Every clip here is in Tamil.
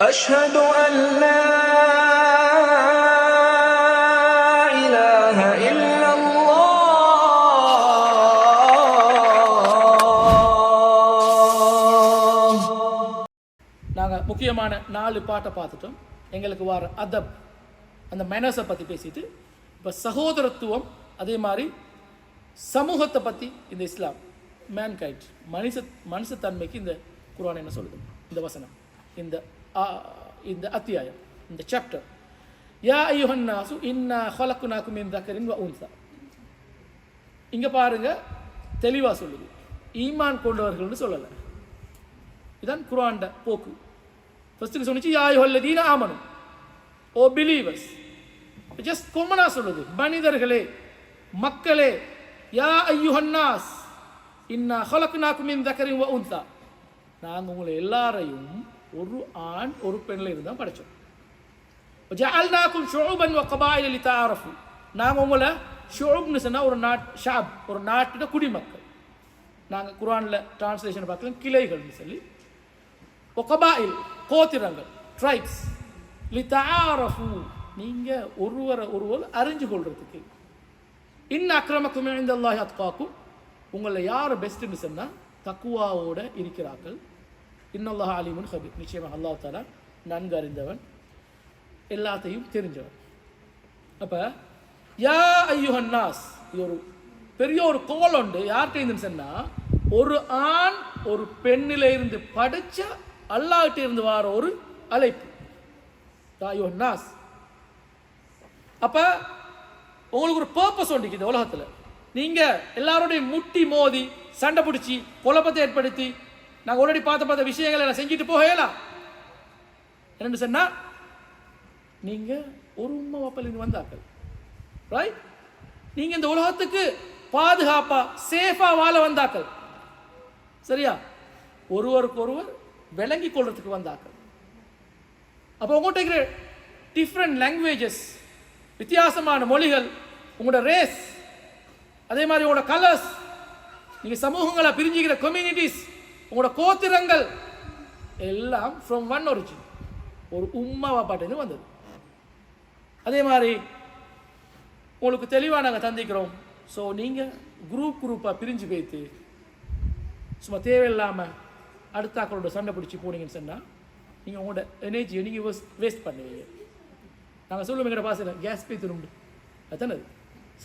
أشهد أن لا إله إلا الله நாங்கள் முக்கியமான நாலு பாட்டை பார்த்துட்டோம் எங்களுக்கு வர அதப் அந்த மெனஸை பற்றி பேசிட்டு இப்போ சகோதரத்துவம் அதே மாதிரி சமூகத்தை பற்றி இந்த இஸ்லாம் மேன்கைட் மனுஷ மனுஷத்தன்மைக்கு இந்த குர்ஆன் என்ன சொல்லுது இந்த வசனம் இந்த ஆ, இந்த அத்தியாயம் இந்த சாப்டர் யா ஐயோன்னாசு இன்னா ஹலக்குனாக்கும் மின் தக்கரின் வ உன்சா இங்கே பாருங்க தெளிவாக சொல்லுது ஈமான் கொண்டவர்கள்னு சொல்லலை இதான் குரான்ட போக்கு ஃபஸ்ட்டுக்கு சொன்னிச்சு யாய் யுஹல்லதீன ஆமனும் ஓ பிலீவர்ஸ் ஜஸ்ட் கொம்மனா சொல்லுது மனிதர்களே மக்களே யா ஐயுஹன்னாஸ் இன்னா ஹலக்னாக்கும் என் தக்கரின் உன்சா நாங்கள் உங்களை எல்லாரையும் ஒரு ஆண் ஒரு பெண்ணில் இருந்து தான் படைச்சோம். ஜஅல்னாக்கும் ஷுஉபன் வ கபாயில லிதஆரஃபு நாங்கள் உங்களை ஷோப்னு சொன்னால் ஒரு நாட் ஷாப் ஒரு நாட்டோட குடிமக்கள். நாங்கள் குரானில் டிரான்ஸ்லேஷன் பார்க்கலாம் கிளைகள்னு சொல்லி. ஒகபாயில் கோத்திரங்கள் ட்ரைப்ஸ் லிதாரஃபு நீங்கள் ஒருவரை ஒருவர் அறிஞ்சு கொள்றதுக்கு. இன்னும் அக்கிரமக்கும் இந்த அல்லாஹ் அத்காக்கும். உங்களை யார் பெஸ்ட்டுன்னு சொன்னால் தக்குவாவோட இருக்கிறார்கள். இன்னல்லாஹ் அலிமுன் ஹபீர் நிச்சயமாக அல்லாஹ் தாலா நன்கு அறிந்தவன் எல்லாத்தையும் தெரிஞ்சவன். அப்போ யா ஐயுஹன் நாஸ். இது ஒரு பெரிய ஒரு கோல் உண்டு. யார்கிட்ட இருந்துன்னு சொன்னால் ஒரு ஆண் ஒரு பெண்ணில இருந்து படித்த அல்லாஹ்கிட்ட இருந்து வார ஒரு அழைப்பு. யா ஐயுஹன் நாஸ். அப்போ உங்களுக்கு ஒரு பர்பஸ் உண்டு இந்த உலகத்தில். நீங்கள் எல்லாரோடையும் முட்டி மோதி சண்டை பிடிச்சி குழப்பத்தை ஏற்படுத்தி நாங்கள் ஆல்ரெடி பார்த்த பார்த்த விஷயங்களை நான் செஞ்சுட்டு போகலாம் ரெண்டு சொன்னால் நீங்கள் ஒரு உண்மை இங்கே வந்தாக்கள் ரைட் நீங்கள் இந்த உலகத்துக்கு பாதுகாப்பாக சேஃபாக வாழ வந்தாக்கள் சரியா? ஒருவருக்கு ஒருவர் விளங்கி கொள்றதுக்கு வந்தாக்கள் அப்போ உங்கள்கிட்ட இருக்கிற டிஃப்ரெண்ட் லாங்குவேஜஸ் வித்தியாசமான மொழிகள் உங்களோட ரேஸ் அதே மாதிரி உங்களோட கலர்ஸ் நீங்கள் சமூகங்களை பிரிஞ்சுக்கிற கம்யூனிட்டிஸ் உங்களோட கோத்திரங்கள் எல்லாம் ஃப்ரம் ஒன் ஒரிஜின் ஒரு உம்மாவா பாட்டின்னு வந்தது. அதே மாதிரி உங்களுக்கு தெளிவாக நாங்கள் தந்திக்கிறோம். ஸோ நீங்கள் குரூப் குரூப்பாக பிரிஞ்சு போய்த்து சும்மா தேவையில்லாமல் அடுத்தாக்களோட சண்டை பிடிச்சி போனீங்கன்னு சொன்னால் நீங்கள் உங்களோட எனர்ஜியை நீங்கள் வேஸ்ட் பண்ணுவீங்க. நாங்கள் சொல்லுவோம் எங்கள்ட பாசையில் கேஸ் போய் திரும்ப அதுதானே அது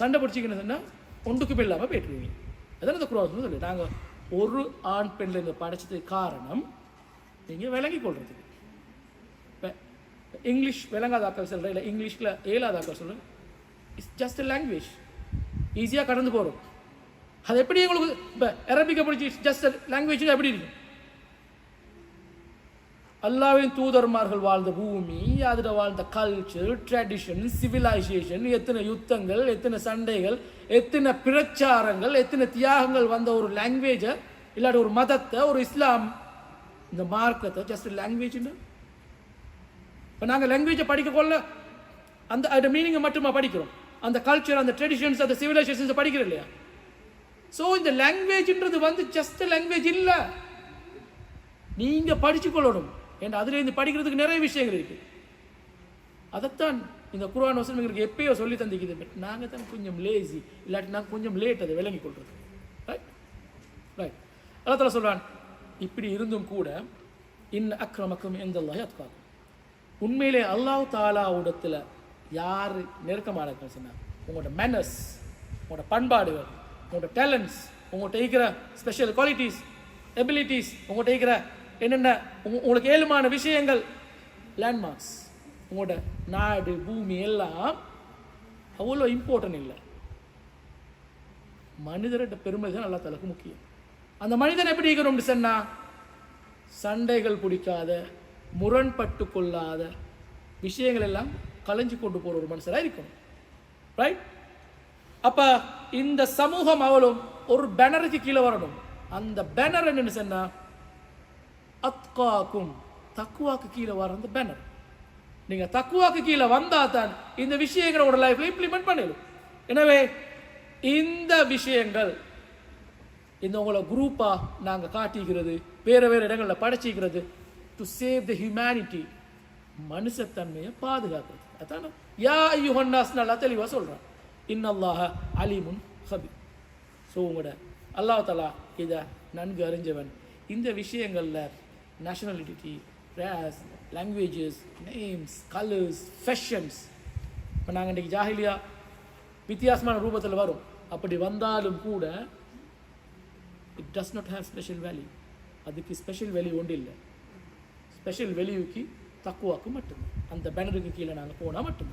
சண்டை பிடிச்சிங்கன்னு சொன்னால் ஒன்றுக்கு போய் இல்லாமல் போயிட்டுருவீங்க அதுதானே இந்த குரோஸ் சொல்லி நாங்கள் ஒரு ஆண் பெண்ணில் இருந்து படைச்சதுக்கு காரணம் நீங்கள் விளங்கி கொள்றதுக்கு. இப்போ இங்கிலீஷ் விளங்காதாக்கள் சொல்கிறேன் இல்லை இங்கிலீஷில் ஏழாதாக்கள் சொல்கிறேன் இட்ஸ் ஜஸ்ட் லாங்குவேஜ் ஈஸியாக கடந்து போகிறோம் அது எப்படி உங்களுக்கு இப்போ அரபிக்கை பிடிச்சி ஜஸ்ட் லாங்குவேஜ் எப்படி இருக்கும்? அல்லாவின் தூதர்மார்கள் வாழ்ந்த பூமி அதில் வாழ்ந்த கல்ச்சர் ட்ரெடிஷன் சிவிலைசேஷன் எத்தனை யுத்தங்கள் எத்தனை சண்டைகள் எத்தனை பிரச்சாரங்கள் எத்தனை தியாகங்கள் வந்த ஒரு லாங்குவேஜை இல்லாட்டி ஒரு மதத்தை ஒரு இஸ்லாம். இந்த மார்க்கத்தை ஜஸ்ட் லாங்குவேஜ்னு இப்போ நாங்கள் லாங்குவேஜை படிக்க கொள்ள அந்த அதோட மீனிங்கை மட்டுமா படிக்கிறோம்? அந்த கல்ச்சர் அந்த ட்ரெடிஷன்ஸ் அந்த சிவிலைசேஷன்ஸை படிக்கிறோம் இல்லையா? ஸோ இந்த லாங்குவேஜ்ன்றது வந்து ஜஸ்ட் லாங்குவேஜ் இல்லை. நீங்கள் படித்து கொள்ளணும். ஏன்னா அதுலேருந்து படிக்கிறதுக்கு நிறைய விஷயங்கள் இருக்குது அதைத்தான் இந்த குரான் வசனம் எங்களுக்கு எப்பயோ சொல்லி தந்திக்குது பட் நாங்கள் தான் கொஞ்சம் லேசி இல்லாட்டி நாங்கள் கொஞ்சம் லேட் அதை விளங்கி கொள்வது ரைட் ரைட் அல்லா சொல்கிறான் இப்படி இருந்தும் கூட இன் அக்ரமக்கும் எந்த அத்காக்கும். உண்மையிலே அல்லாஹ் தாலாவிடத்தில் யார் நெருக்கமாக சொன்னார் உங்களோட மேனர்ஸ் உங்களோட பண்பாடுகள் உங்களோட டேலண்ட்ஸ் உங்கள்கிட்ட இருக்கிற ஸ்பெஷல் குவாலிட்டிஸ் எபிலிட்டிஸ் உங்கள்கிட்ட இருக்கிற என்னென்ன? உங்களுக்கு ஏழுமான விஷயங்கள். லேண்ட்மார்க்ஸ் உங்களோட நாடு பூமி எல்லாம் அவ்வளோ இம்பார்ட்டன்ட் இல்லை. மனிதர்கிட்ட பெருமை தான் நல்லா தலைக்கு முக்கியம். அந்த மனிதன் எப்படி இருக்கணும்னு சொன்னால் சண்டைகள் பிடிக்காத முரண்பட்டு கொள்ளாத விஷயங்கள் எல்லாம் கலைஞ்சு கொண்டு போகிற ஒரு மனுஷராக இருக்கணும். ரைட் அப்போ இந்த சமூகம் அவளும் ஒரு பேனருக்கு கீழே வரணும். அந்த பேனர் என்னன்னு சொன்னால் அத்காக்கும். தக்குவாக்கு கீழே வர அந்த பேனர் நீங்கள் தக்குவாக்கு கீழே வந்தால் தான் இந்த விஷயங்களோட லைஃப்ல இம்ப்ளிமெண்ட் பண்ணிடும். எனவே இந்த விஷயங்கள் இந்த உங்களை குரூப்பாக நாங்கள் காட்டிக்கிறது வேறு வேறு இடங்களில் படைச்சிக்கிறது டு சேவ் த ஹியூமனிட்டி மனுஷத்தன்மையை பாதுகாக்கிறது. அதான்? யா யுஹன்னாஸ் நல்லா தெளிவாக சொல்கிறான் இன்னல்லாஹ அலிமுன் ஹபி. ஸோ உங்களோட அல்லாஹ் தலா இதை நன்கு அறிஞ்சவன். இந்த விஷயங்களில் nationality, race, languages names colours fashions. இப்போ நாங்கள் இன்றைக்கி ஜாகிலியா வித்தியாசமான ரூபத்தில் வரும். அப்படி வந்தாலும் கூட it does not have special value அதுக்கு ஸ்பெஷல் வேல்யூ ஒன்று இல்லை ஸ்பெஷல் வேல்யூக்கு தக்குவாக்கு மட்டும் அந்த பேனருக்கு கீழே நாங்கள் போனால் மட்டும்